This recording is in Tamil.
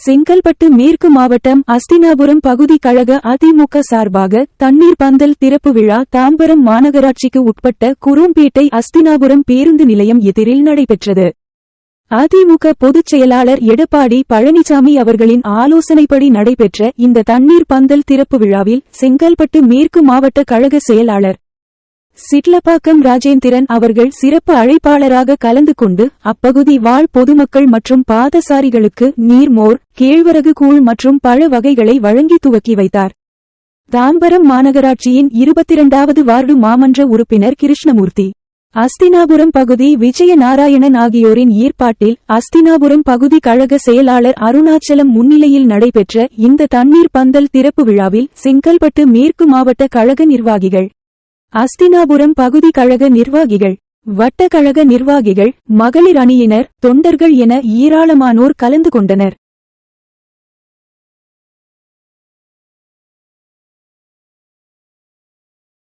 செங்கல்பட்டு மேற்கு மாவட்டம் அஸ்தினாபுரம் பகுதி கழக அதிமுக சார்பாக தண்ணீர் பந்தல் திறப்பு விழா தாம்பரம் மாநகராட்சிக்கு உட்பட்ட குரும்பேட்டை அஸ்தினாபுரம் பேருந்து நிலையம் எதிரில் நடைபெற்றது. அதிமுக பொதுச் செயலாளர் எடப்பாடி பழனிசாமி அவர்களின் ஆலோசனைப்படி நடைபெற்ற இந்த தண்ணீர் பந்தல் திறப்பு விழாவில் செங்கல்பட்டு மேற்கு மாவட்ட கழக செயலாளர் சிட்லப்பாக்கம் ராஜேந்திரன் அவர்கள் சிறப்பு அழைப்பாளராக கலந்து கொண்டு அப்பகுதி வாழ் பொதுமக்கள் மற்றும் பாதசாரிகளுக்கு நீர்மோர் கேழ்வரகு கூழ் மற்றும் பழ வகைகளை வழங்கி துவக்கி வைத்தார். தாம்பரம் மாநகராட்சியின் இருபத்திரண்டாவது வார்டு மாமன்ற உறுப்பினர் கிருஷ்ணமூர்த்தி. அஸ்தினாபுரம் பகுதி விஜய நாராயணன் ஆகியோரின் ஏற்பாட்டில் அஸ்தினாபுரம் பகுதி கழக செயலாளர் அருணாச்சலம் முன்னிலையில் நடைபெற்ற இந்த தண்ணீர் பந்தல் திறப்பு விழாவில் செங்கல்பட்டு மேற்கு மாவட்ட கழக நிர்வாகிகள் அஸ்தினாபுரம் பகுதி கழக நிர்வாகிகள் வட்ட கழக நிர்வாகிகள் மகளிர் அணியினர் தொண்டர்கள் என ஏராளமானோர் கலந்து கொண்டனர்.